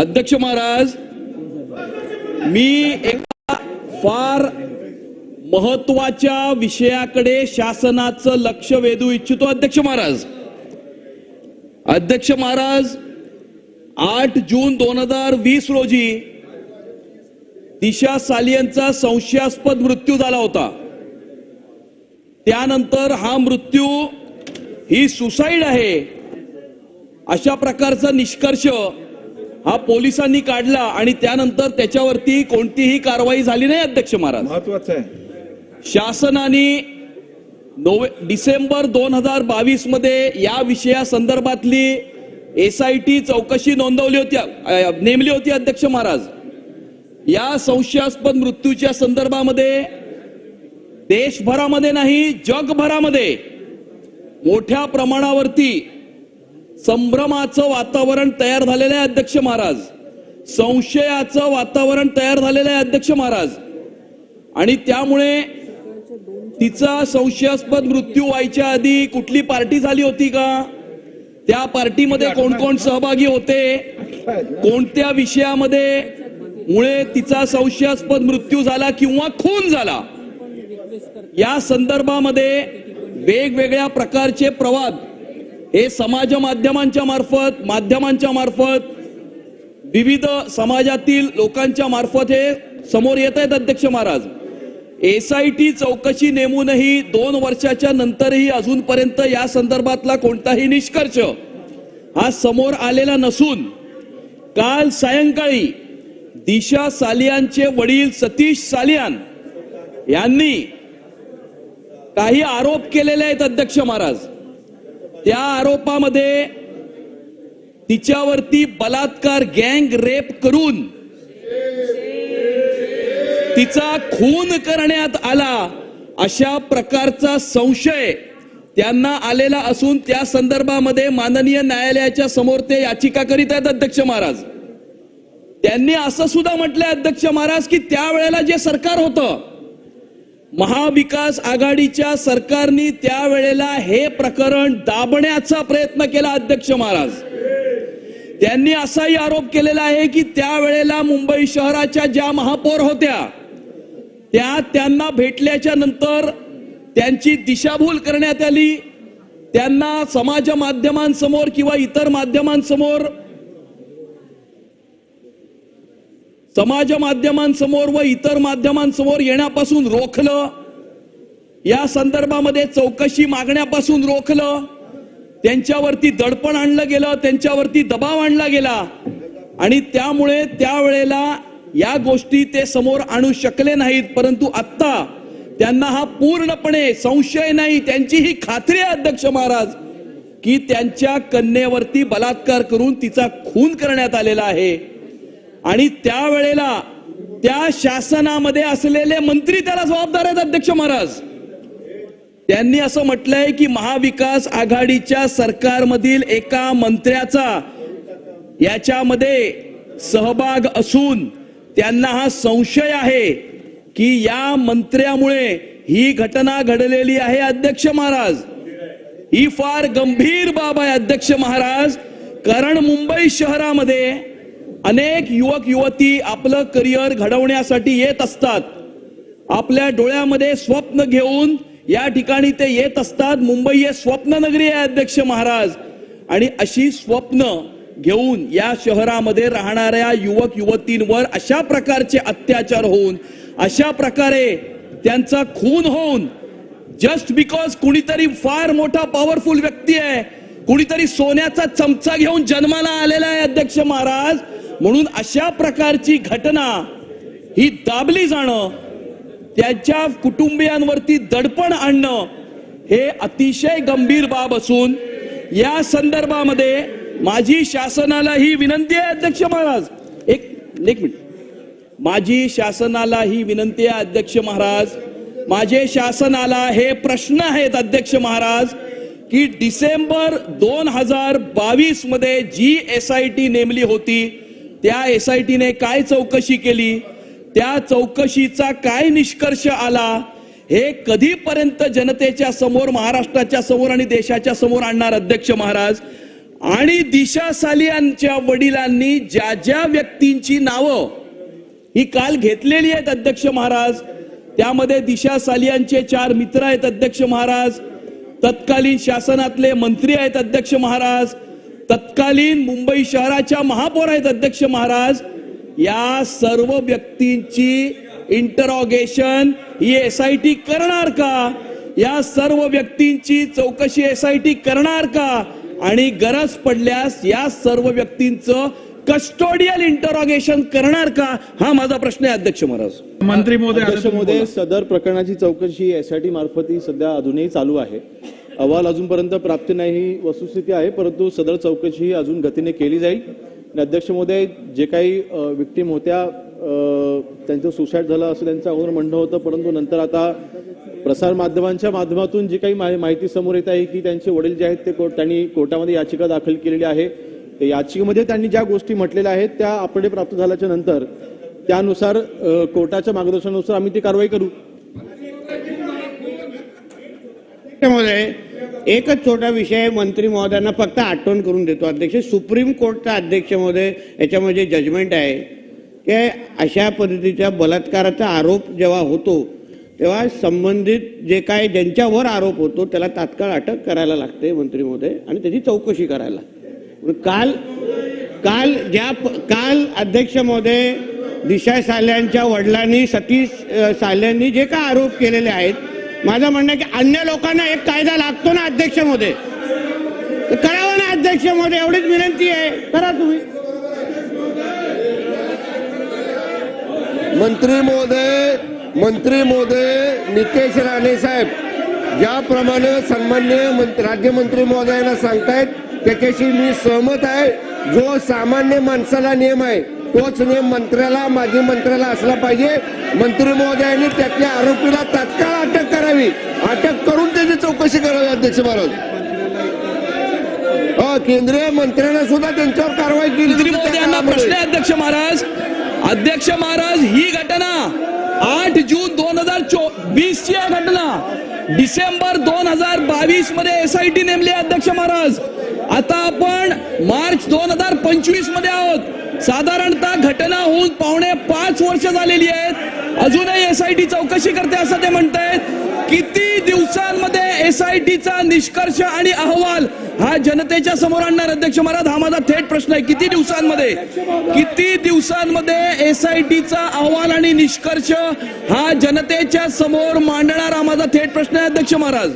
अध्यक्ष महाराज मी एका फार महत्त्वाच्या विषयाकडे शासनाचं लक्ष वेधू इच्छितो अध्यक्ष महाराज. अध्यक्ष महाराज आठ जून दोन हजार वीस रोजी दिशा सालियनचा संशयास्पद मृत्यू झाला होता. त्यानंतर हा मृत्यू ही सुसाईड आहे अशा प्रकारचा निष्कर्ष हा पोलिसांनी काढला आणि त्यानंतर त्याच्यावरती कोणतीही कारवाई झाली नाही अध्यक्ष महाराज. महत्वाचं आहे. शासनाने नोव्हे डिसेंबर दोन हजार बावीसमध्ये या विषया संदर्भातली एस आय टी चौकशी नोंदवली होती नेमली होती अध्यक्ष महाराज. या संशयास्पद मृत्यूच्या संदर्भामध्ये देशभरामध्ये नाही जगभरामध्ये मोठ्या प्रमाणावरती संभ्रमाचं वातावरण तयार झालेलं आहे अध्यक्ष महाराज. संशयाचं वातावरण तयार झालेलं आहे अध्यक्ष महाराज. आणि त्यामुळे तिचा संशयास्पद मृत्यू व्हायच्या आधी कुठली पार्टी झाली होती का? त्या पार्टीमध्ये कोण कोण सहभागी होते? कोणत्या विषयामध्ये मुळे तिचा संशयास्पद मृत्यू झाला किंवा खून झाला? या संदर्भामध्ये वेगवेगळ्या प्रकारचे प्रवाद हे समाज माध्यमांच्या मार्फत माध्यमांच्या मार्फत विविध समाजातील लोकांच्या मार्फत हे समोर येत आहेत अध्यक्ष महाराज. एस आय टी चौकशी नेमूनही दोन वर्षाच्या नंतरही अजूनपर्यंत या संदर्भातला कोणताही निष्कर्ष हा समोर आलेला नसून काल सायंकाळी दिशा सालियांचे वडील सतीश सालियान यांनी काही आरोप केलेले आहेत अध्यक्ष महाराज. त्या आरोपामध्ये तिच्यावरती बलात्कार गँग रेप करून तिचा खून करण्यात आला अशा प्रकारचा संशय त्यांना आलेला असून त्या संदर्भामध्ये माननीय न्यायालयाच्या समोर ते याचिका करीत आहेत अध्यक्ष महाराज. त्यांनी असं सुद्धा म्हटलंय अध्यक्ष महाराज की त्यावेळेला जे सरकार होतं महाविकास आघाडीच्या सरकारने त्यावेळेला हे प्रकरण दाबण्याचा प्रयत्न केला अध्यक्ष महाराज. त्यांनी असाही आरोप केलेला आहे की त्यावेळेला मुंबई शहराच्या ज्या महापौर होत्या त्या त्यांना भेटल्याच्या नंतर त्यांची दिशाभूल करण्यात आली. त्यांना समाज माध्यमांसमोर किंवा इतर माध्यमांसमोर समाज माध्यमांसमोर व इतर माध्यमांसमोर येण्यापासून रोखलं. या संदर्भामध्ये चौकशी मागण्यापासून रोखलं. त्यांच्यावरती दडपण आणलं गेलं त्यांच्यावरती दबाव आणला गेला. आणि त्यामुळे त्यावेळेला या गोष्टी ते समोर आणू शकले नाहीत. परंतु आत्ता त्यांना हा पूर्णपणे संशय नाही त्यांची ही खात्री आहे अध्यक्ष महाराज की त्यांच्या कन्येवरती बलात्कार करून तिचा खून करण्यात आलेला आहे. आणि त्यावेळेला त्या शासनामध्ये असलेले मंत्री त्याला जबाबदार आहेत अध्यक्ष महाराज. त्यांनी असं म्हटलंय की महाविकास आघाडीच्या सरकारमधील एका मंत्र्याचा याच्यामध्ये सहभाग असून त्यांना हा संशय आहे की या मंत्र्यामुळे ही घटना घडलेली आहे अध्यक्ष महाराज. ही फार गंभीर बाब आहे अध्यक्ष महाराज. कारण मुंबई शहरामध्ये अनेक युवक युवती आपलं करिअर घडवण्यासाठी येत असतात. आपल्या डोळ्यामध्ये स्वप्न घेऊन या ठिकाणी ते येत असतात. मुंबई हे स्वप्न नगरी आहे अध्यक्ष महाराज. आणि अशी स्वप्न घेऊन या शहरामध्ये राहणाऱ्या युवक युवतींवर अशा प्रकारचे अत्याचार होऊन अशा प्रकारे त्यांचा खून होऊन जस्ट बिकॉज कुणीतरी फार मोठा पॉवरफुल व्यक्ती आहे कुणीतरी सोन्याचा चमचा घेऊन जन्माला आलेला आहे अध्यक्ष महाराज म्हणून अशा प्रकारची घटना ही दाबली जाणं त्यांच्या कुटुंबियांवरती दडपण आणणं हे अतिशय गंभीर बाब असून या संदर्भामध्ये माझी शासनाला ही विनंती आहे अध्यक्ष महाराज. एक एक मिनिट. माझी शासनाला ही विनंती आहे अध्यक्ष महाराज. माझे शासनाला हे प्रश्न आहेत अध्यक्ष महाराज की डिसेंबर दोन हजार बावीसमध्ये जी एस आय टी नेमली होती त्या एस आय टीने काय चौकशी केली? त्या चौकशीचा काय निष्कर्ष आला? हे कधीपर्यंत जनतेच्या समोर महाराष्ट्राच्या समोर आणि देशाच्या समोर आणणार अध्यक्ष महाराज? आणि दिशा सालियांच्या वडिलांनी ज्या ज्या व्यक्तींची नावं ही काल घेतलेली आहेत अध्यक्ष महाराज त्यामध्ये दिशा सालियांचे चार मित्र आहेत अध्यक्ष महाराज तत्कालीन शासनातले मंत्री आहेत अध्यक्ष महाराज तत्कालीन मुंबई शहराच्या महापौर आहेत अध्यक्ष महाराज. या सर्व व्यक्तींची इंटरॉगेशन ही एस आय टी करणार का? या सर्व व्यक्तींची चौकशी एस आय टी करणार का? आणि गरज पडल्यास या सर्व व्यक्तींचं कस्टोडियल इंटरॉगेशन करणार का? हा माझा प्रश्न आहे अध्यक्ष महाराज. मंत्री महोदय आता अध्यक्ष. सदर प्रकरणाची चौकशी एसआयटी मार्फत ही सध्या अजूनही चालू आहे. अहवाल अजूनपर्यंत प्राप्त नाही ही वस्तुस्थिती आहे परंतु सदर चौकशी ही अजून गतीने केली जाईल. आणि अध्यक्ष महोदय जे काही विक्टीम होत्या त्यांचं सुसाईड झालं असं त्यांचं अगोदर म्हणणं होतं परंतु नंतर आता प्रसार माध्यमांच्या माध्यमातून जी काही माहि- माहिती समोर येत आहे की त्यांचे वडील जे आहेत ते कोर्ट त्यांनी कोर्टामध्ये याचिका दाखल केलेली आहे. याचिकेमध्ये त्यांनी ज्या गोष्टी म्हटलेल्या आहेत त्या आपले प्राप्त झाल्याच्यानंतर त्यानुसार कोर्टाच्या मार्गदर्शनानुसार आम्ही ती कारवाई करू. त्यामुळे एकच छोटा विषय मंत्री महोदयांना फक्त आठवण करून देतो. अध्यक्ष सुप्रीम कोर्टचा अध्यक्ष महोदय याच्यामध्ये जजमेंट आहे की अशा पद्धतीच्या बलात्काराचा आरोप जेव्हा होतो तेव्हा संबंधित जे काय ज्यांच्यावर आरोप होतो त्याला तात्काळ अटक करायला लागते मंत्री महोदय आणि त्याची चौकशी करायला. काल काल ज्या प- काल अध्यक्ष महोदय दिशा साल्यांच्या वडिलांनी सतीश साल्यांनी जे काय आरोप केलेले आहेत माझं म्हणणं की अन्य लोकांना एक कायदा लागतो ना अध्यक्षमध्ये करावं ना अध्यक्षमध्ये एवढीच विनंती आहे. करा तुम्ही. मंत्री महोदय मंत्री महोदय नितेश राणे साहेब ज्याप्रमाणे सन्मान्य राज्यमंत्री महोदयांना सांगतायत त्याच्याशी मी सहमत आहे. जो सामान्य माणसाला नियम आहे तोच नियम मंत्र्याला माजी मंत्र्याला असला पाहिजे. मंत्री महोदयांनी त्यातल्या आरोपीला तात्काळ अटक करावी. अटक करून त्याची चौकशी करावी अध्यक्ष महाराज. केंद्रीय मंत्र्यांना सुद्धा त्यांच्यावर कारवाई केली. प्रश्न अध्यक्ष महाराज. अध्यक्ष महाराज ही घटना आठ जून दोन हजार वीस ची घटना. डिसेंबर दोन हजार बावीसमध्ये एसआयटी नेमली अध्यक्ष महाराज. आता आपण मार्च दोन हजार पंचवीसमध्ये आहोत. साधारणतः घटना होऊन पावणे पाच वर्ष झालेली आहेत. अजूनही एस आय टी चौकशी करते असं ते म्हणतायत. किती दिवसांमध्ये एस आय टीचा निष्कर्ष आणि अहवाल हा जनतेच्या समोर आणणार? अध्यक्ष महाराज हा माझा थेट प्रश्न आहे. किती दिवसांमध्ये? किती दिवसांमध्ये एस आय टीचा अहवाल आणि निष्कर्ष हा जनतेच्या समोर मांडणार? हा माझा थेट प्रश्न आहे अध्यक्ष महाराज.